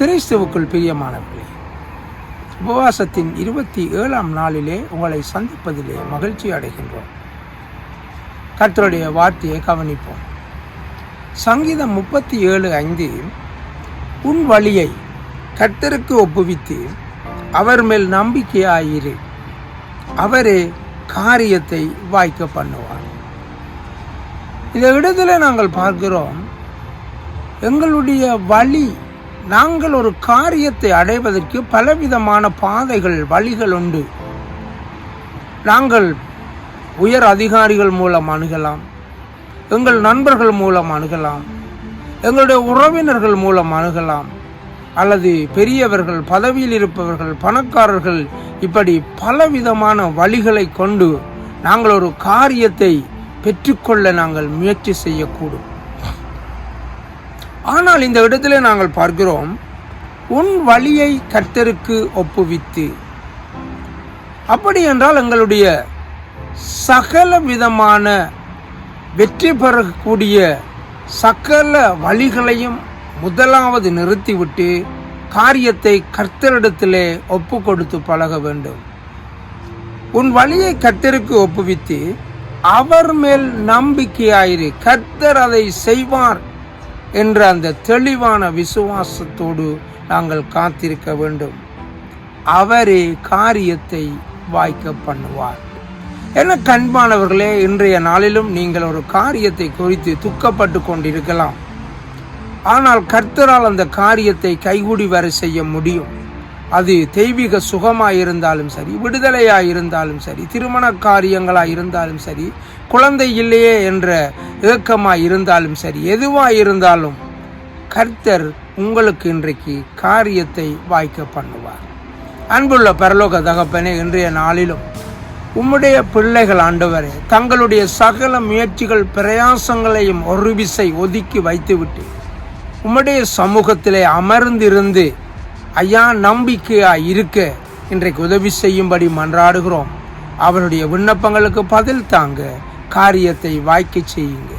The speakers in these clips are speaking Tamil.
கிறிஸ்துவுக்குள் பிரியமானவர்களே உபவாசத்தின் இருபத்தி ஏழாம் நாளிலே உங்களை சந்திப்பதிலே மகிழ்ச்சி அடைகின்றோம். கர்த்தருடைய வார்த்தையை கவனிப்போம். சங்கீதம் முப்பத்தி ஏழு ஐந்து உன் வழியை கர்த்தருக்கு ஒப்புவித்து அவர் மேல் நம்பிக்கையாயிரு. அவரே காரியத்தை வாய்க்க பண்ணுவார். இந்த இடத்துல நாங்கள் பார்க்கிறோம் எங்களுடைய வழி நாங்கள் ஒரு காரியத்தை அடைவதற்கு பலவிதமான பாதைகள் வழிகள் உண்டு. நாங்கள் உயர் அதிகாரிகள் மூலம் அணுகலாம். எங்கள் நண்பர்கள் மூலம் அணுகலாம். எங்களுடைய உறவினர்கள் மூலம் அணுகலாம். அல்லது பெரியவர்கள் பதவியில் இருப்பவர்கள் பணக்காரர்கள் இப்படி பலவிதமான வழிகளை கொண்டு நாங்கள் ஒரு காரியத்தை பெற்றுக்கொள்ள நாங்கள் முயற்சி செய்யக்கூடும். ஆனால் இந்த இடத்துல நாங்கள் பார்க்கிறோம் உன் வழியை கர்த்தருக்கு ஒப்புவித்து. அப்படி என்றால் எங்களுடைய சகல விதமான வெற்றி பெறக்கூடிய சகல வழிகளையும் முதலாவது நிறுத்திவிட்டு காரியத்தை கர்த்தரிடத்திலே ஒப்பு கொடுத்து பழக வேண்டும். உன் வழியை கர்த்தருக்கு ஒப்புவித்து அவர் மேல் நம்பிக்கையாயிரு. கர்த்தர் அதை செய்வார். என்ற அந்த தெளிவான விசுவாசத்தோடு நாங்கள் காத்திருக்க வேண்டும். அவரே காரியத்தை வாய்க்க பண்ணுவார். என கண்பானவர்களே இன்றைய நாளிலும் நீங்கள் ஒரு காரியத்தை குறித்து துக்கப்பட்டு கொண்டிருக்கலாம். ஆனால் கர்த்தரால் அந்த காரியத்தை கைகூடி வர செய்ய முடியும். அது தெய்வீக சுகமாக இருந்தாலும் சரி விடுதலையாக இருந்தாலும் சரி திருமண காரியங்களாக இருந்தாலும் சரி குழந்தை இல்லையே என்ற ஏக்கமாக இருந்தாலும் சரி எதுவாக இருந்தாலும் கர்த்தர் உங்களுக்கு இன்றைக்கு காரியத்தை வாய்க்க பண்ணுவார். அன்புள்ள பரலோக தகப்பனே இன்றைய நாளிலும் உம்முடைய பிள்ளைகள் ஆண்டவரே தங்களுடைய சகல முயற்சிகள் பிரயாசங்களையும் ஒரு விசை ஒதுக்கி வைத்துவிட்டு உம்முடைய சமூகத்திலே அமர்ந்திருந்து ஐயா நம்பிக்கையா இருக்க இன்றைக்கு உதவி செய்யும்படி மன்றாடுகிறோம். அவருடைய விண்ணப்பங்களுக்கு பதில் தாங்க காரியத்தை வாய்க்க செய்யுங்க.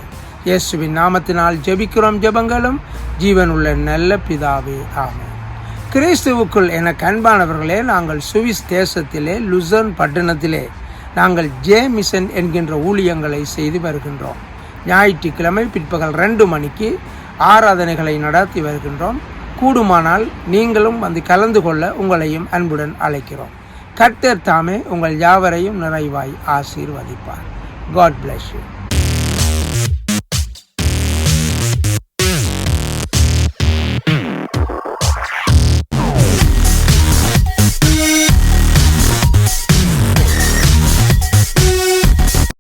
இயேசுவின் நாமத்தினால் ஜெபிக்கிறோம் ஜெபங்களும். ஜீவனுள்ள நல்ல பிதாவே ஆமாம் கிறிஸ்துவுக்குள் என கண்பானவர்களே நாங்கள் சுவிஸ் தேசத்திலே லுசர்ன் பட்டணத்திலே நாங்கள் ஜே மிஷன் என்கின்ற ஊழியங்களை செய்து வருகின்றோம். ஞாயிற்றுக்கிழமை பிற்பகல் ரெண்டு மணிக்கு ஆராதனைகளை நடத்தி வருகின்றோம். கூடுமானால் நீங்களும் வந்து கலந்து கொள்ள உங்களையும் அன்புடன் அழைக்கிறோம். கர்த்தர் தாமே உங்கள் யாவரையும் நிறைவாய் ஆசீர்வதிப்பார். God bless you